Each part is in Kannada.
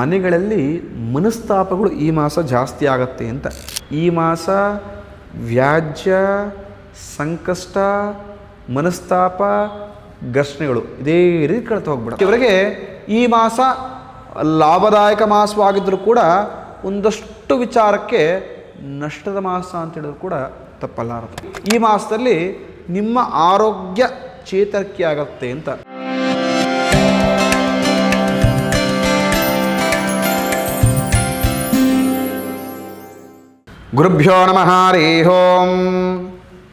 ಮನೆಗಳಲ್ಲಿ ಮನಸ್ತಾಪಗಳು ಈ ಮಾಸ ಜಾಸ್ತಿ ಆಗತ್ತೆ ಅಂತ. ಈ ಮಾಸ ವ್ಯಾಜ್ಯ, ಸಂಕಷ್ಟ, ಮನಸ್ತಾಪ, ಘರ್ಷಣೆಗಳು ಇದೇ ರೀತಿ ಕಳ್ತಾ ಹೋಗ್ಬಿಡುತ್ತೆ. ಇವರಿಗೆ ಈ ಮಾಸ ಲಾಭದಾಯಕ ಮಾಸವಾಗಿದ್ದರೂ ಕೂಡ ಒಂದಷ್ಟು ವಿಚಾರಕ್ಕೆ ನಷ್ಟದ ಮಾಸ ಅಂತ ಹೇಳಿದ್ರು ಕೂಡ ತಪ್ಪಲಾರದು ಈ ಮಾಸದಲ್ಲಿ ನಿಮ್ಮ ಆರೋಗ್ಯ ಚೇತರಿಕೆ ಆಗತ್ತೆ ಅಂತ. ಗುರುಭ್ಯೋ ನಮಃ ಹರಿ ಓಂ.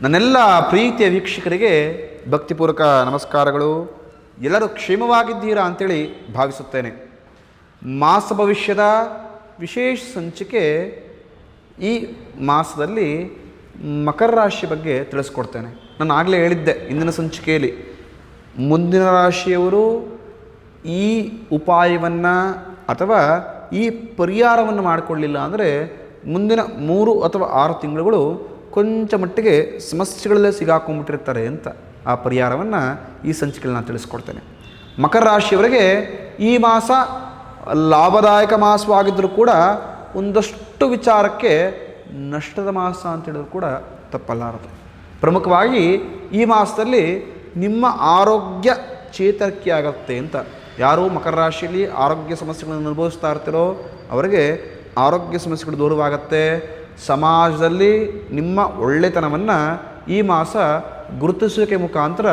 ನನ್ನೆಲ್ಲ ಪ್ರೀತಿಯ ವೀಕ್ಷಕರಿಗೆ ಭಕ್ತಿಪೂರ್ವಕ ನಮಸ್ಕಾರಗಳು. ಎಲ್ಲರೂ ಕ್ಷೇಮವಾಗಿದ್ದೀರಾ ಅಂತೇಳಿ ಭಾವಿಸುತ್ತೇನೆ. ಮಾಸ ಭವಿಷ್ಯದ ವಿಶೇಷ ಸಂಚಿಕೆ ಈ ಮಾಸದಲ್ಲಿ ಮಕರ ರಾಶಿ ಬಗ್ಗೆ ತಿಳಿಸ್ಕೊಡ್ತೇನೆ. ನಾನು ಆಗಲೇ ಹೇಳಿದ್ದೆ ಇಂದಿನ ಸಂಚಿಕೆಯಲ್ಲಿ. ಮುಂದಿನ ರಾಶಿಯವರು ಈ ಉಪಾಯವನ್ನು ಅಥವಾ ಈ ಪರಿಹಾರವನ್ನು ಮಾಡಿಕೊಳ್ಳಿಲ್ಲ ಅಂದರೆ ಮುಂದಿನ ಮೂರು ಅಥವಾ ಆರು ತಿಂಗಳುಗಳು ಕೊಂಚ ಮಟ್ಟಿಗೆ ಸಮಸ್ಯೆಗಳಲ್ಲೇ ಸಿಗಾಕೊಂಡ್ಬಿಟ್ಟಿರ್ತಾರೆ ಅಂತ ಆ ಪರಿಹಾರವನ್ನು ಈ ಸಂಚಿಕೆಯಲ್ಲಿ ನಾನು ತಿಳಿಸ್ಕೊಡ್ತೇನೆ. ಮಕರ ರಾಶಿಯವರಿಗೆ ಈ ಮಾಸ ಲಾಭದಾಯಕ ಮಾಸವಾಗಿದ್ದರೂ ಕೂಡ ಒಂದಷ್ಟು ವಿಚಾರಕ್ಕೆ ನಷ್ಟದ ಮಾಸ ಅಂತ ಹೇಳಿದ್ರು ಕೂಡ ತಪ್ಪಲಾರದು ಪ್ರಮುಖವಾಗಿ ಈ ಮಾಸದಲ್ಲಿ ನಿಮ್ಮ ಆರೋಗ್ಯ ಚೇತರಿಕೆ ಆಗುತ್ತೆ ಅಂತ. ಯಾರು ಮಕರ ರಾಶಿಯಲ್ಲಿ ಆರೋಗ್ಯ ಸಮಸ್ಯೆಗಳನ್ನು ಅನುಭವಿಸ್ತಾ ಇರ್ತಿರೋ ಅವರಿಗೆ ಆರೋಗ್ಯ ಸಮಸ್ಯೆಗಳು ದೂರವಾಗತ್ತೆ. ಸಮಾಜದಲ್ಲಿ ನಿಮ್ಮ ಒಳ್ಳೆತನವನ್ನು ಈ ಮಾಸ ಗುರುತಿಸುವಿಕೆ ಮುಖಾಂತರ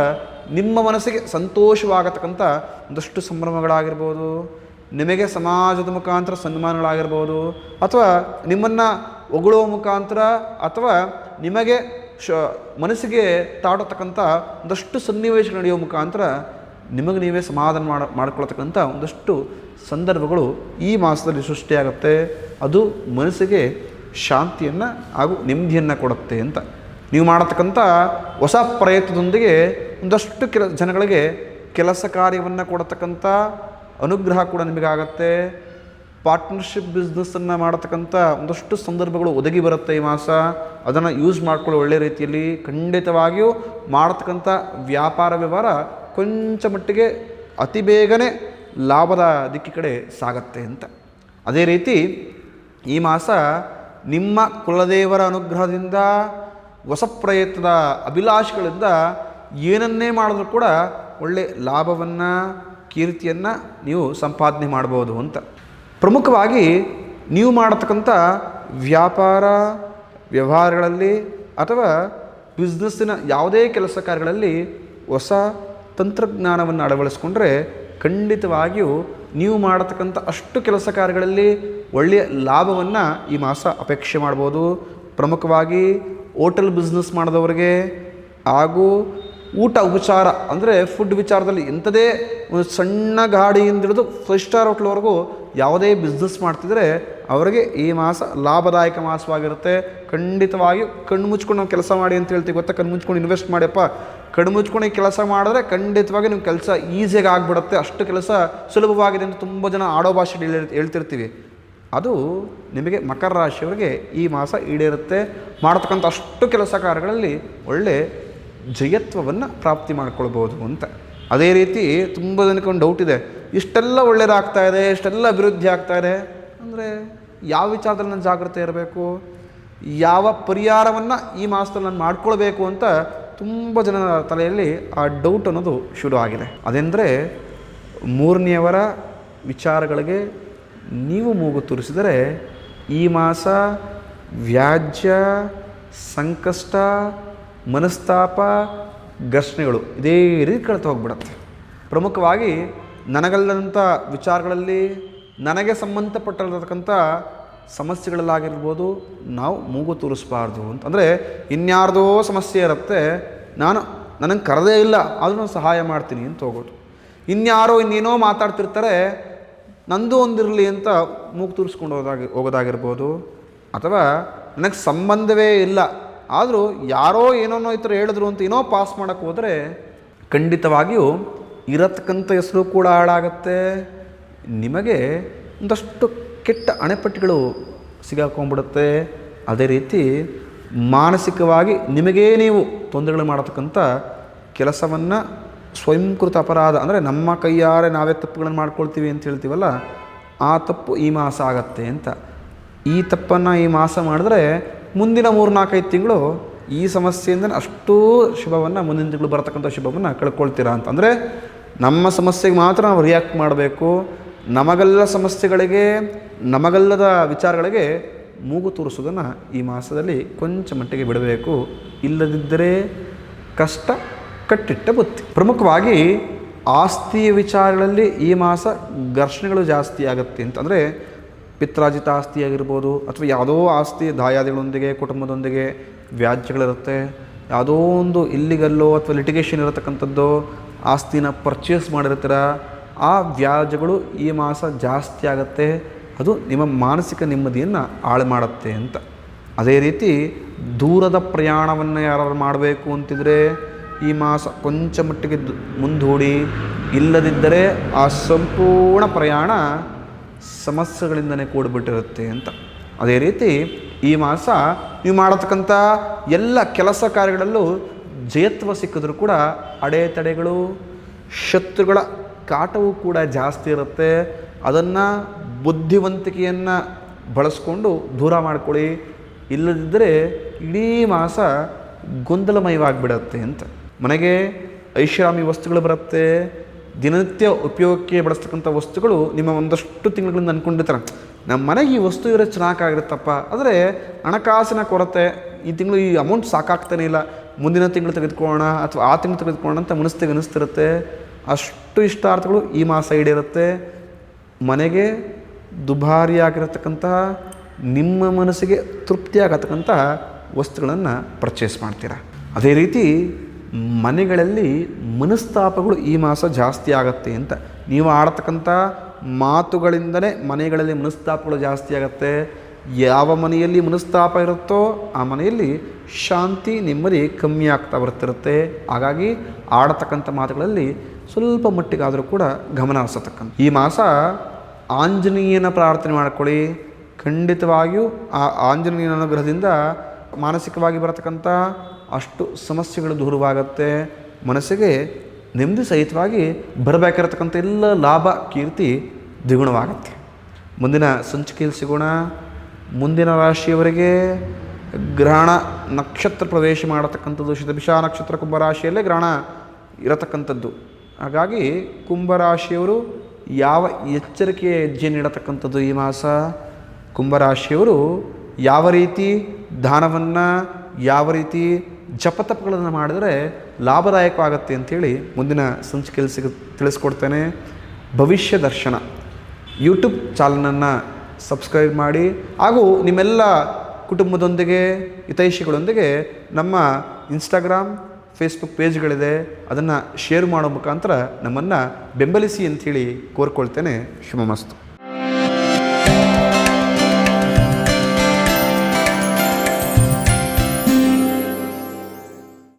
ನಿಮ್ಮ ಮನಸ್ಸಿಗೆ ಸಂತೋಷವಾಗತಕ್ಕಂಥ ಒಂದಷ್ಟು ಸಂಭ್ರಮಗಳಾಗಿರ್ಬೋದು, ನಿಮಗೆ ಸಮಾಜದ ಮುಖಾಂತರ ಸನ್ಮಾನಗಳಾಗಿರ್ಬೋದು, ಅಥವಾ ನಿಮ್ಮನ್ನು ಹೊಗಳುವ ಮುಖಾಂತರ ಅಥವಾ ನಿಮಗೆ ಶ ಮನಸ್ಸಿಗೆ ತಾಡತಕ್ಕಂಥ ಒಂದಷ್ಟು ಸನ್ನಿವೇಶ ನಡೆಯುವ ಮುಖಾಂತರ ನಿಮಗೆ ನೀವೇ ಸಮಾಧಾನ ಮಾಡ, ಮಾಡ್ಕೊಳ್ತಕ್ಕಂಥ ಒಂದಷ್ಟು ಸಂದರ್ಭಗಳು ಈ ಮಾಸದಲ್ಲಿ ಸೃಷ್ಟಿಯಾಗುತ್ತೆ. ಅದು ಮನಸ್ಸಿಗೆ ಶಾಂತಿಯನ್ನು ಹಾಗೂ ನೆಮ್ಮದಿಯನ್ನು ಕೊಡುತ್ತೆ ಅಂತ. ನೀವು ಮಾಡತಕ್ಕಂಥ ಹೊಸ ಪ್ರಯತ್ನದೊಂದಿಗೆ ಒಂದಷ್ಟು ಕೆಲ ಜನಗಳಿಗೆ ಕೆಲಸ ಕಾರ್ಯವನ್ನು ಕೊಡತಕ್ಕಂಥ ಅನುಗ್ರಹ ಕೂಡ ನಿಮಗಾಗತ್ತೆ. ಪಾರ್ಟ್ನರ್ಶಿಪ್ ಬಿಸ್ನೆಸ್ಸನ್ನು ಮಾಡತಕ್ಕಂಥ ಒಂದಷ್ಟು ಸಂದರ್ಭಗಳು ಒದಗಿ ಬರುತ್ತೆ ಈ ಮಾಸ. ಅದನ್ನು ಯೂಸ್ ಮಾಡ್ಕೊಳ್ಳೋ ಒಳ್ಳೆಯ ರೀತಿಯಲ್ಲಿ ಖಂಡಿತವಾಗಿಯೂ ಮಾಡತಕ್ಕಂಥ ವ್ಯಾಪಾರ ವ್ಯವಹಾರ ಕೊಂಚ ಮಟ್ಟಿಗೆ ಅತಿ ಬೇಗನೆ ಲಾಭದ ದಿಕ್ಕಿ ಕಡೆ ಸಾಗತ್ತೆ ಅಂತ. ಅದೇ ರೀತಿ ಈ ಮಾಸ ನಿಮ್ಮ ಕುಲದೇವರ ಅನುಗ್ರಹದಿಂದ ಹೊಸ ಪ್ರಯತ್ನದ ಅಭಿಲಾಷೆಗಳಿಂದ ಏನನ್ನೇ ಮಾಡಿದ್ರೂ ಕೂಡ ಒಳ್ಳೆ ಲಾಭವನ್ನು, ಕೀರ್ತಿಯನ್ನು ನೀವು ಸಂಪಾದನೆ ಮಾಡ್ಬೋದು ಅಂತ. ಪ್ರಮುಖವಾಗಿ ನೀವು ಮಾಡತಕ್ಕಂಥ ವ್ಯಾಪಾರ, ವ್ಯವಹಾರಗಳಲ್ಲಿ ಅಥವಾ ಬಿಸ್ನೆಸ್ಸಿನ ಯಾವುದೇ ಕೆಲಸ ಕಾರ್ಯಗಳಲ್ಲಿ ಹೊಸ ತಂತ್ರಜ್ಞಾನವನ್ನು ಅಳವಡಿಸ್ಕೊಂಡ್ರೆ ಖಂಡಿತವಾಗಿಯೂ ನೀವು ಮಾಡತಕ್ಕಂಥ ಅಷ್ಟು ಕೆಲಸ ಕಾರ್ಯಗಳಲ್ಲಿ ಒಳ್ಳೆಯ ಲಾಭವನ್ನು ಈ ಮಾಸ ಅಪೇಕ್ಷೆ ಮಾಡ್ಬೋದು. ಪ್ರಮುಖವಾಗಿ ಓಟೆಲ್ ಬಿಸ್ನೆಸ್ ಮಾಡಿದವರಿಗೆ ಹಾಗೂ ಊಟ ಉಪಚಾರ ಅಂದರೆ ಫುಡ್ ವಿಚಾರದಲ್ಲಿ ಇಂಥದೇ ಒಂದು ಸಣ್ಣ ಗಾಡಿಯಿಂದ ಹಿಡಿದು ಫೈವ್ ಸ್ಟಾರ್ ಹೋಟ್ಲ್ವರೆಗೂ ಯಾವುದೇ ಬಿಸ್ನೆಸ್ ಮಾಡ್ತಿದ್ರೆ ಅವರಿಗೆ ಈ ಮಾಸ ಲಾಭದಾಯಕ ಮಾಸವಾಗಿರುತ್ತೆ. ಖಂಡಿತವಾಗಿ ಕಣ್ಣು ಮುಚ್ಕೊಂಡು ನಾವು ಕೆಲಸ ಮಾಡಿ ಅಂತ ಹೇಳ್ತೀವಿ ಗೊತ್ತಾ? ಕಣ್ಣು ಮುಚ್ಕೊಂಡು ಇನ್ವೆಸ್ಟ್ ಮಾಡ್ಯಪ್ಪ. ಕಣ್ಣು ಮುಚ್ಕೊಂಡು ಈ ಕೆಲಸ ಮಾಡಿದ್ರೆ ಖಂಡಿತವಾಗಿ ನಿಮ್ಮ ಕೆಲಸ ಈಸಿಯಾಗಿ ಆಗಿಬಿಡುತ್ತೆ. ಅಷ್ಟು ಕೆಲಸ ಸುಲಭವಾಗಿದೆ ಅಂತ ತುಂಬ ಜನ ಆಡೋ ಭಾಷೆ ಹೇಳಿ ಹೇಳ್ತಿರ್ತೀವಿ. ಅದು ನಿಮಗೆ ಮಕರ ರಾಶಿಯವರಿಗೆ ಈ ಮಾಸ ಈಡೇರುತ್ತೆ. ಮಾಡ್ತಕ್ಕಂಥ ಅಷ್ಟು ಕೆಲಸ ಕಾರ್ಯಗಳಲ್ಲಿ ಒಳ್ಳೆ ಜಯತ್ವವನ್ನು ಪ್ರಾಪ್ತಿ ಮಾಡಿಕೊಳ್ಬೋದು ಅಂತ. ಅದೇ ರೀತಿ ತುಂಬ ಜನಕ್ಕೆ ಒಂದು ಡೌಟ್ ಇದೆ. ಇಷ್ಟೆಲ್ಲ ಒಳ್ಳೆಯದಾಗ್ತಾ ಇದೆ, ಇಷ್ಟೆಲ್ಲ ಅಭಿವೃದ್ಧಿ ಆಗ್ತಾ ಇದೆ. ಅಂದರೆ ಯಾವ ವಿಚಾರದಲ್ಲಿ ನಾನು ಜಾಗ್ರತೆ ಇರಬೇಕು? ಯಾವ ಪರಿಹಾರವನ್ನು ಈ ಮಾಸದಲ್ಲಿ ನಾನು ಮಾಡ್ಕೊಳ್ಬೇಕು ಅಂತ ತುಂಬ ಜನರ ತಲೆಯಲ್ಲಿ ಆ ಡೌಟ್ ಅನ್ನೋದು ಶುರು ಆಗಿದೆ. ಅದೆಂದರೆ ಮೂರನೆಯವರ ವಿಚಾರಗಳಿಗೆ ನೀವು ಮೂಗು ತೋರಿಸಿದರೆ ಈ ಮಾಸ ವ್ಯಾಜ್ಯ, ಸಂಕಷ್ಟ, ಮನಸ್ತಾಪ ಘರ್ಷಣೆಗಳು ಇದೇ ರೀತಿ ಕಳ್ತಾ ಹೋಗ್ಬಿಡತ್ತೆ. ಪ್ರಮುಖವಾಗಿ ನನಗಲ್ಲದಂಥ ವಿಚಾರಗಳಲ್ಲಿ ನನಗೆ ಸಂಬಂಧಪಟ್ಟಿರತಕ್ಕಂಥ ಸಮಸ್ಯೆಗಳಲ್ಲಾಗಿರ್ಬೋದು, ನಾವು ಮೂಗು ತೋರಿಸ್ಬಾರ್ದು ಅಂತ. ಅಂದರೆ ಇನ್ಯಾರ್ದೋ ಸಮಸ್ಯೆ ಇರುತ್ತೆ, ನಾನು ನನಗೆ ಕರೆದೇ ಇಲ್ಲ, ಆದರೂ ಸಹಾಯ ಮಾಡ್ತೀನಿ ಅಂತ ಹೋಗೋದು. ಇನ್ಯಾರೋ ಇನ್ನೇನೋ ಮಾತಾಡ್ತಿರ್ತಾರೆ, ನಂದು ಒಂದಿರಲಿ ಅಂತ ಮೂಗು ತೂರಿಸ್ಕೊಂಡು ಹೋದಾಗ ಹೋಗೋದಾಗಿರ್ಬೋದು, ಅಥವಾ ನನಗೆ ಸಂಬಂಧವೇ ಇಲ್ಲ ಆದರೂ ಯಾರೋ ಏನೋ ಈ ಥರ ಹೇಳಿದ್ರು ಅಂತ ಏನೋ ಪಾಸ್ ಮಾಡೋಕ್ಕೆ ಹೋದರೆ ಖಂಡಿತವಾಗಿಯೂ ಇರತಕ್ಕಂಥ ಹೆಸರು ಕೂಡ ಹಾಳಾಗತ್ತೆ. ನಿಮಗೆ ಒಂದಷ್ಟು ಕೆಟ್ಟ ಅಣೆಪಟ್ಟಿಗಳು ಸಿಗಾಕೊಂಡ್ಬಿಡುತ್ತೆ. ಅದೇ ರೀತಿ ಮಾನಸಿಕವಾಗಿ ನಿಮಗೇ ನೀವು ತೊಂದರೆಗಳು ಮಾಡತಕ್ಕಂಥ ಕೆಲಸವನ್ನು ಸ್ವಯಂಕೃತ ಅಪರಾಧ ಅಂದರೆ ನಮ್ಮ ಕೈಯಾರೆ ನಾವೇ ತಪ್ಪುಗಳನ್ನು ಮಾಡ್ಕೊಳ್ತೀವಿ ಅಂತ ಹೇಳ್ತೀವಲ್ಲ, ಆ ತಪ್ಪು ಈ ಮಾಸ ಆಗತ್ತೆ ಅಂತ. ಈ ತಪ್ಪನ್ನು ಈ ಮಾಸ ಮಾಡಿದ್ರೆ ಮುಂದಿನ ಮೂರು ನಾಲ್ಕೈದು ತಿಂಗಳು ಈ ಸಮಸ್ಯೆಯಿಂದ ಅಷ್ಟೂ ಶುಭವನ್ನು ಮುಂದಿನ ತಿಂಗಳು ಬರತಕ್ಕಂಥ ಶುಭವನ್ನು ಕಳ್ಕೊಳ್ತೀರಾ ಅಂತ ಅಂದರೆ ನಮ್ಮ ಸಮಸ್ಯೆಗೆ ಮಾತ್ರ ನಾವು ರಿಯಾಕ್ಟ್ ಮಾಡಬೇಕು. ನಮಗಲ್ಲ ಸಮಸ್ಯೆಗಳಿಗೆ, ನಮಗಲ್ಲದ ವಿಚಾರಗಳಿಗೆ ಮೂಗು ತೋರಿಸೋದನ್ನು ಈ ಮಾಸದಲ್ಲಿ ಕೊಂಚ ಮಟ್ಟಿಗೆ ಬಿಡಬೇಕು. ಇಲ್ಲದಿದ್ದರೆ ಕಷ್ಟ, ಕಟ್ಟಿಟ್ಟ ಬುತ್ತಿ. ಪ್ರಮುಖವಾಗಿ ಆಸ್ತಿಯ ವಿಚಾರಗಳಲ್ಲಿ ಈ ಮಾಸ ಘರ್ಷಣೆಗಳು ಜಾಸ್ತಿ ಆಗುತ್ತೆ ಅಂತಂದರೆ ಪಿತ್ರಾಜಿತ ಆಸ್ತಿ ಆಗಿರ್ಬೋದು ಅಥವಾ ಯಾವುದೋ ಆಸ್ತಿ ದಾಯಾದಿಗಳೊಂದಿಗೆ, ಕುಟುಂಬದೊಂದಿಗೆ ವ್ಯಾಜ್ಯಗಳಿರುತ್ತೆ. ಯಾವುದೋ ಒಂದು ಇಲ್ಲಿಗಲ್ಲೋ ಅಥವಾ ಲಿಟಿಗೇಷನ್ ಇರತಕ್ಕಂಥದ್ದು ಆಸ್ತಿನ ಪರ್ಚೇಸ್ ಮಾಡಿರ್ತೀರ, ಆ ವ್ಯಾಜ್ಯಗಳು ಈ ಮಾಸ ಜಾಸ್ತಿ ಆಗುತ್ತೆ. ಅದು ನಿಮ್ಮ ಮಾನಸಿಕ ನೆಮ್ಮದಿಯನ್ನು ಹಾಳು ಮಾಡುತ್ತೆ ಅಂತ. ಅದೇ ರೀತಿ ದೂರದ ಪ್ರಯಾಣವನ್ನು ಯಾರು ಮಾಡಬೇಕು ಅಂತಿದ್ರೆ ಈ ಮಾಸ ಕೊಂಚ ಮಟ್ಟಿಗೆ ಮುಂದೂಡಿ, ಇಲ್ಲದಿದ್ದರೆ ಆ ಸಂಪೂರ್ಣ ಪ್ರಯಾಣ ಸಮಸ್ಯೆಗಳಿಂದನೇ ಕೂಡಿಬಿಟ್ಟಿರುತ್ತೆ ಅಂತ. ಅದೇ ರೀತಿ ಈ ಮಾಸ ನೀವು ಮಾಡತಕ್ಕಂಥ ಎಲ್ಲ ಕೆಲಸ ಕಾರ್ಯಗಳಲ್ಲೂ ಜಯತ್ವ ಸಿಕ್ಕಿದ್ರೂ ಕೂಡ ಅಡೆತಡೆಗಳು, ಶತ್ರುಗಳ ಕಾಟವೂ ಕೂಡ ಜಾಸ್ತಿ ಇರುತ್ತೆ. ಅದನ್ನು ಬುದ್ಧಿವಂತಿಕೆಯನ್ನು ಬಳಸ್ಕೊಂಡು ದೂರ ಮಾಡಿಕೊಳ್ಳಿ. ಇಲ್ಲದಿದ್ದರೆ ಇಡೀ ಮಾಸ ಗೊಂದಲಮಯವಾಗಿಬಿಡತ್ತೆ ಅಂತ. ಮನೆಗೆ ಐಷಾರಾಮಿ ವಸ್ತುಗಳು ಬರುತ್ತೆ ದಿನನಿತ್ಯ ಉಪಯೋಗಕ್ಕೆ ಬಳಸ್ತಕ್ಕಂಥ ವಸ್ತುಗಳು ನಿಮ್ಮ ಒಂದಷ್ಟು ತಿಂಗಳಿಂದ ಅಂದ್ಕೊಂಡಿರ್ತಾರೆ. ನಮ್ಮ ಮನೆಗೆ ಈ ವಸ್ತು ಇರೋ ಚೆನ್ನಾಗಿರುತ್ತಪ್ಪ ಆದರೆ ಹಣಕಾಸಿನ ಕೊರತೆ, ಈ ತಿಂಗಳು ಈ ಅಮೌಂಟ್ ಸಾಕಾಗ್ತಾನೆ ಇಲ್ಲ. ಮುಂದಿನ ತಿಂಗಳು ತೆಗೆದುಕೊಳ್ಳೋಣ ಅಥವಾ ಆ ತಿಂಗಳು ತೆಗೆದುಕೊಳ್ಳೋಣ ಅಂತ ಮನಸ್ಸಿಗೆ ಅನಿಸ್ತಿರುತ್ತೆ. ಅಷ್ಟು ಇಷ್ಟಾರ್ಥಗಳು ಈ ಮಾಸ ಈಡೇರುತ್ತೆ. ಮನೆಗೆ ದುಬಾರಿಯಾಗಿರತಕ್ಕಂತಹ, ನಿಮ್ಮ ಮನಸ್ಸಿಗೆ ತೃಪ್ತಿಯಾಗತಕ್ಕಂತಹ ವಸ್ತುಗಳನ್ನು ಪರ್ಚೇಸ್ ಮಾಡ್ತೀರಾ. ಅದೇ ರೀತಿ ಮನೆಗಳಲ್ಲಿ ಮನಸ್ತಾಪಗಳು ಈ ಮಾಸ ಜಾಸ್ತಿ ಆಗತ್ತೆ ಅಂತ. ನೀವು ಆಡತಕ್ಕಂಥ ಮಾತುಗಳಿಂದಲೇ ಮನೆಗಳಲ್ಲಿ ಮನಸ್ತಾಪಗಳು ಜಾಸ್ತಿ ಆಗುತ್ತೆ. ಯಾವ ಮನೆಯಲ್ಲಿ ಮನಸ್ತಾಪ ಇರುತ್ತೋ ಆ ಮನೆಯಲ್ಲಿ ಶಾಂತಿ, ನೆಮ್ಮದಿ ಕಮ್ಮಿ ಆಗ್ತಾ ಬರ್ತಿರುತ್ತೆ. ಹಾಗಾಗಿ ಆಡತಕ್ಕಂಥ ಮಾತುಗಳಲ್ಲಿ ಸ್ವಲ್ಪ ಮಟ್ಟಿಗಾದರೂ ಕೂಡ ಗಮನ ಹರಿಸತಕ್ಕಂಥ ಈ ಮಾಸ ಆಂಜನೇಯನ ಪ್ರಾರ್ಥನೆ ಮಾಡ್ಕೊಳ್ಳಿ. ಖಂಡಿತವಾಗಿಯೂ ಆ ಆಂಜನೇಯನ ಅನುಗ್ರಹದಿಂದ ಮಾನಸಿಕವಾಗಿ ಬರತಕ್ಕಂಥ ಅಷ್ಟು ಸಮಸ್ಯೆಗಳು ದೂರವಾಗುತ್ತೆ. ಮನಸ್ಸಿಗೆ ನೆಮ್ಮದಿ ಸಹಿತವಾಗಿ ಬರಬೇಕಿರತಕ್ಕಂಥ ಎಲ್ಲ ಲಾಭ, ಕೀರ್ತಿ ದ್ವಿಗುಣವಾಗುತ್ತೆ. ಮುಂದಿನ ಸಂಚಿಕೆಯಲ್ಲಿ ಸಿಗೋಣ. ಮುಂದಿನ ರಾಶಿಯವರೆಗೆ ಗ್ರಹಣ ನಕ್ಷತ್ರ ಪ್ರವೇಶ ಮಾಡತಕ್ಕಂಥದ್ದು. ಶತಭಿಷ ನಕ್ಷತ್ರ ಕುಂಭರಾಶಿಯಲ್ಲೇ ಗ್ರಹಣ ಇರತಕ್ಕಂಥದ್ದು. ಹಾಗಾಗಿ ಕುಂಭರಾಶಿಯವರು ಯಾವ ಎಚ್ಚರಿಕೆಯ ಹೆಜ್ಜೆ ನೀಡತಕ್ಕಂಥದ್ದು ಈ ಮಾಸ? ಕುಂಭರಾಶಿಯವರು ಯಾವ ರೀತಿ ದಾನವನ್ನು, ಯಾವ ರೀತಿ ಜಪತಪಗಳನ್ನು ಮಾಡಿದರೆ ಲಾಭದಾಯಕವಾಗುತ್ತೆ ಅಂಥೇಳಿ ಮುಂದಿನ ಸಂಚಿಕೆಯಲ್ಲಿ ಸಿಗ, ತಿಳಿಸ್ಕೊಡ್ತೇನೆ. ಭವಿಷ್ಯ ದರ್ಶನ. ಯೂಟ್ಯೂಬ್ ಚಾನಲನ್ನು ಸಬ್ಸ್ಕ್ರೈಬ್ ಮಾಡಿ ಹಾಗೂ ನಿಮ್ಮೆಲ್ಲ ಕುಟುಂಬದೊಂದಿಗೆ, ಹಿತೈಷಿಗಳೊಂದಿಗೆ ನಮ್ಮ ಇನ್ಸ್ಟಾಗ್ರಾಮ್, ಫೇಸ್ಬುಕ್ ಪೇಜ್ಗಳಿದೆ. ಅದನ್ನು ಶೇರ್ ಮಾಡೋ ಮುಖಾಂತರ ನಮ್ಮನ್ನು ಬೆಂಬಲಿಸಿ ಅಂಥೇಳಿ ಕೋರ್ಕೊಳ್ತೇನೆ. ಶುಭಮಸ್ತು.